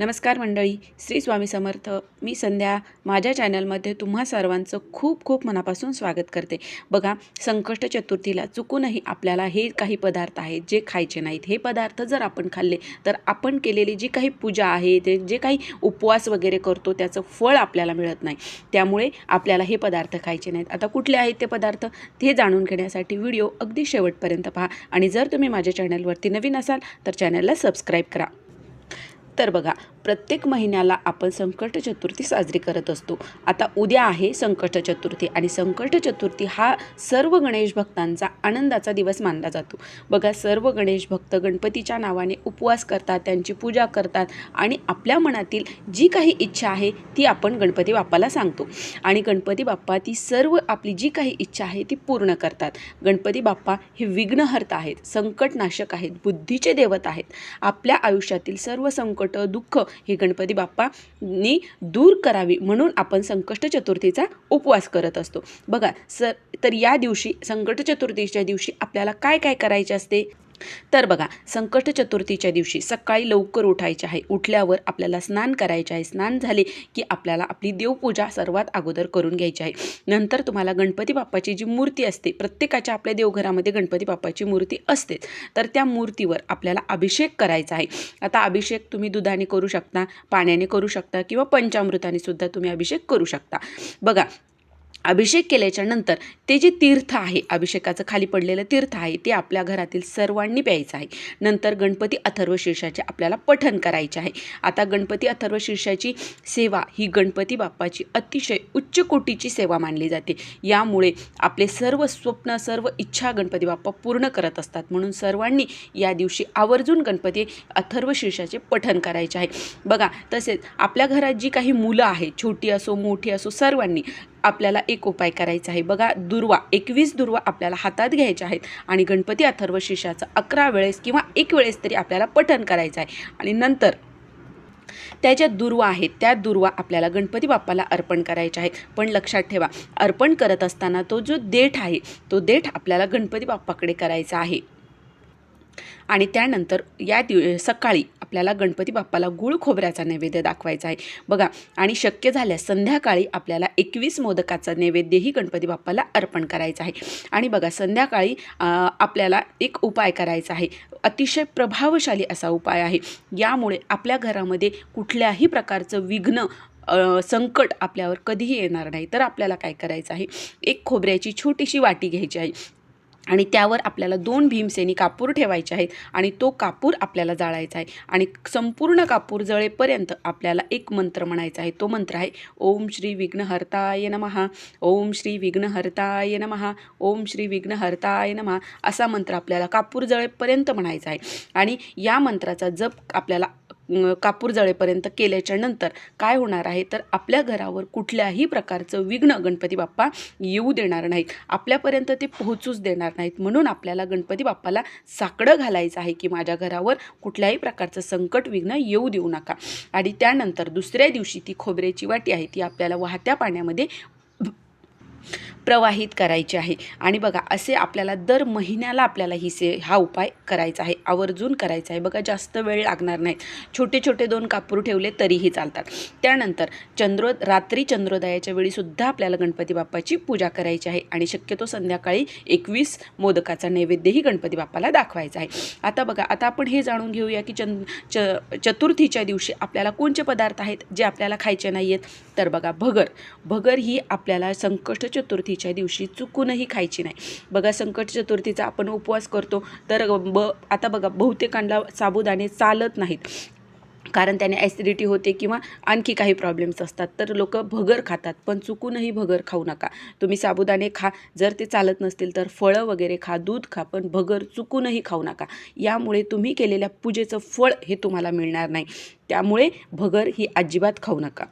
नमस्कार मंडळी श्री स्वामी समर्थ. मी संध्या. माझ्या चॅनलमध्ये तुम्हा सर्वांचं खूप खूप मनापासून स्वागत करते. बघा संकष्ट चतुर्थीला चुकूनही आपल्याला हे काही पदार्थ आहेत जे खायचे नाहीत. हे पदार्थ जर आपण खाल्ले तर आपण केलेली जी काही पूजा आहे ते जे काही उपवास वगैरे करतो त्याचं फळ आपल्याला मिळत नाही. त्यामुळे आपल्याला हे पदार्थ खायचे नाहीत. आता कुठले आहेत ते पदार्थ? ते जाणून घेण्यासाठी व्हिडिओ अगदी शेवटपर्यंत पहा. आणि जर तुम्ही माझ्या चॅनलवरती नवीन असाल तर चॅनलला सबस्क्राईब करा. तर बघा प्रत्येक महिन्याला आपण संकट चतुर्थी साजरी करत असतो. आता उद्या आहे संकट चतुर्थी आणि संकट चतुर्थी हा सर्व गणेश भक्तांचा आनंदाचा दिवस मानला जातो. बघा सर्व गणेश भक्त गणपतीच्या नावाने उपवास करतात त्यांची पूजा करतात आणि आपल्या मनातील जी काही इच्छा आहे ती आपण गणपती बाप्पाला सांगतो. आणि गणपती बाप्पा ती सर्व आपली जी काही इच्छा आहे ती पूर्ण करतात. गणपती बाप्पा हे विघ्नहर्ता आहेत संकटनाशक आहेत बुद्धीचे देवत आहेत. आपल्या आयुष्यातील सर्व संकट दुःख हे गणपती बाप्पानी दूर करावी म्हणून आपण संकष्ट चतुर्थीचा उपवास करत असतो. बघा सर तर या दिवशी संकट चतुर्थीच्या दिवशी आपल्याला काय काय करायचे असते? तर बघा संकट चतुर्थीच्या दिवशी सकाळी लवकर उठायचे आहे. उठल्यावर आपल्याला स्नान करायचे आहे. स्नान झाले की आपल्याला आपली देवपूजा सर्वात अगोदर करून घ्यायची आहे. नंतर तुम्हाला गणपती बाप्पाची जी मूर्ती असते प्रत्येकाच्या आपल्या देवघरामध्ये गणपती बाप्पाची मूर्ती असतेच तर त्या मूर्तीवर आपल्याला अभिषेक करायचा आहे. आता अभिषेक तुम्ही दुधाने करू शकता पाण्याने करू शकता किंवा पंचामृताने सुद्धा तुम्ही अभिषेक करू शकता. बघा अभिषेक केल्याच्यानंतर ते जे तीर्थ आहे अभिषेकाचं खाली पडलेलं तीर्थ आहे ते आपल्या घरातील सर्वांनी प्यायचं आहे. नंतर गणपती अथर्व शीर्षाचे आपल्याला पठन करायचे आहे. आता गणपती अथर्व शीर्षाची सेवा ही गणपती बाप्पाची अतिशय उच्च कोटीची सेवा मानली जाते. यामुळे आपले सर्व स्वप्न सर्व इच्छा गणपती बाप्पा पूर्ण करत असतात. म्हणून सर्वांनी या दिवशी आवर्जून गणपती अथर्व शीर्षाचे पठन करायचे आहे. बघा तसेच आपल्या घरात जी काही मुलं आहेत छोटी असो मोठी असो सर्वांनी आपल्याला एक उपाय करायचा आहे. बघा दुर्वा एकवीस दुर्वा आपल्याला हातात घ्यायच्या आहेत आणि गणपती अथर्व शिष्याचं अकरा वेळेस किंवा एक वेळेस तरी आपल्याला पठण करायचं आहे. आणि नंतर त्या ज्या दुर्वा आहेत त्या दुर्वा आपल्याला गणपती बाप्पाला अर्पण करायच्या आहेत. पण लक्षात ठेवा अर्पण करत असताना तो जो देठ आहे तो देठ आपल्याला गणपती बाप्पाकडे करायचा आहे. आणि त्यानंतर या दिव सकाळी आपल्याला गणपती बाप्पाला गुळ खोबऱ्याचा नैवेद्य दाखवायचा आहे. बघा आणि शक्य झाल्यास संध्याकाळी आपल्याला एकवीस मोदकाचा नैवेद्यही गणपती बाप्पाला अर्पण करायचा आहे. आणि बघा संध्याकाळी आपल्याला एक उपाय करायचा आहे. अतिशय प्रभावशाली असा उपाय आहे. यामुळे आपल्या घरामध्ये कुठल्याही प्रकारचं विघ्न संकट आपल्यावर कधीही येणार नाही. तर आपल्याला काय करायचं आहे? एक खोबऱ्याची छोटीशी वाटी घ्यायची आहे. आणि त्यावर आपल्याला दोन भीमसेनी कापूर ठेवायचे आहेत आणि तो कापूर आपल्याला जाळायचा आहे. आणि संपूर्ण कापूर जळेपर्यंत आपल्याला एक मंत्र म्हणायचा आहे. तो मंत्र आहे ओम श्री विघ्नहर्ताय नमहा ओम श्री विघ्नहर्ताय नमहा ओम श्री विघ्नहर्ताय नमहा असा मंत्र आपल्याला कापूर जळेपर्यंत म्हणायचा आहे. आणि या मंत्राचा जप आपल्याला कापूर जळेपर्यंत केल्याच्यानंतर काय होणार आहे? तर आपल्या घरावर कुठल्याही प्रकारचं विघ्न गणपती बाप्पा येऊ देणार नाहीत. आपल्यापर्यंत ते पोहोचूच देणार नाहीत. म्हणून आपल्याला गणपती बाप्पाला साकडं घालायचं आहे की माझ्या घरावर कुठल्याही प्रकारचं संकट विघ्न येऊ देऊ नका. आणि त्यानंतर दुसऱ्या दिवशी ती खोबऱ्याची वाटी आहे ती आपल्याला वाहत्या पाण्यामध्ये प्रवाहित करायचे आहे. आणि बघा असे आपल्याला दर महिन्याला आपल्याला ही से हा उपाय करायचा आहे. आवर्जून करायचा आहे. बघा जास्त वेळ लागणार नाही. छोटे छोटे दोन कापूर ठेवले तरीही चालतात. त्यानंतर चंद्रो रात्री चंद्रोदयाच्या वेळीसुद्धा आपल्याला गणपती बाप्पाची पूजा करायची आहे. आणि शक्यतो संध्याकाळी एकवीस मोदकाचा नैवेद्यही गणपती बाप्पाला दाखवायचा आहे. आता बघा आता आपण हे जाणून घेऊया की चंद च चतुर्थीच्या दिवशी आपल्याला कोणते पदार्थ आहेत जे आपल्याला खायचे नाही आहेत तर बघा भगर. भगर ही आपल्याला संकष्ट चतुर्थीच्या दिवशी चुकूनही खायची नाही. बघा संकट चतुर्थीचा आपण उपवास करतो तर ब आता बघा बहुतेकांना साबुदाणे चालत नाहीत. कारण त्याने ॲसिडिटी होते किंवा आणखी काही प्रॉब्लेम्स असतात. तर लोक भगर खातात पण चुकूनही भगर खाऊ नका. तुम्ही साबुदाणे खा जर ते चालत नसतील तर फळं वगैरे खा दूध खा पण भगर चुकूनही खाऊ नका. यामुळे तुम्ही केलेल्या पूजेचं फळ हे तुम्हाला मिळणार नाही. त्यामुळे भगर ही अजिबात खाऊ नका.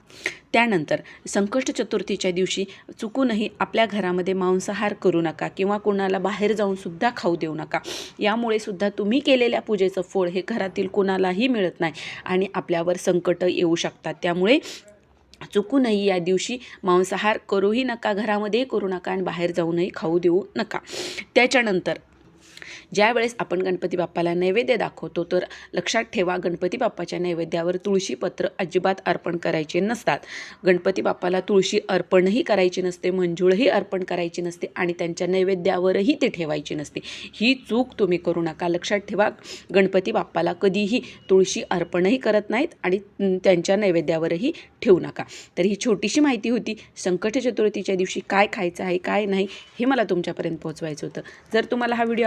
त्यानंतर संकष्ट चतुर्थीच्या दिवशी चुकूनही आपल्या घरामध्ये मांसाहार करू नका किंवा कोणाला बाहेर जाऊनसुद्धा खाऊ देऊ नका. यामुळे सुद्धा तुम्ही केलेल्या पूजेचं फळ हे घरातील कोणालाही मिळत नाही आणि आपल्यावर संकट येऊ शकतात. त्यामुळे चुकूनही या दिवशी मांसाहार करूही नका घरामध्ये करू नका आणि बाहेर जाऊनही खाऊ देऊ नका. त्याच्यानंतर ज्यावेळेस आपण गणपती बाप्पाला नैवेद्य दाखवतो तर लक्षात ठेवा गणपती बाप्पाच्या नैवेद्यावर तुळशीपत्र अजिबात अर्पण करायचे नसतात. गणपती बाप्पाला तुळशी अर्पणही करायची नसते मंजूळही अर्पण करायची नसते आणि त्यांच्या नैवेद्यावरही ते ठेवायची नसते. ही चूक तुम्ही करू नका. लक्षात ठेवा गणपती बाप्पाला कधीही तुळशी अर्पणही करत नाहीत आणि त्यांच्या नैवेद्यावरही ठेवू नका. तर ही छोटीशी माहिती होती संकट चतुर्थीच्या दिवशी काय खायचं आहे काय नाही हे मला तुमच्यापर्यंत पोहोचवायचं होतं. जर तुम्हाला हा व्हिडिओ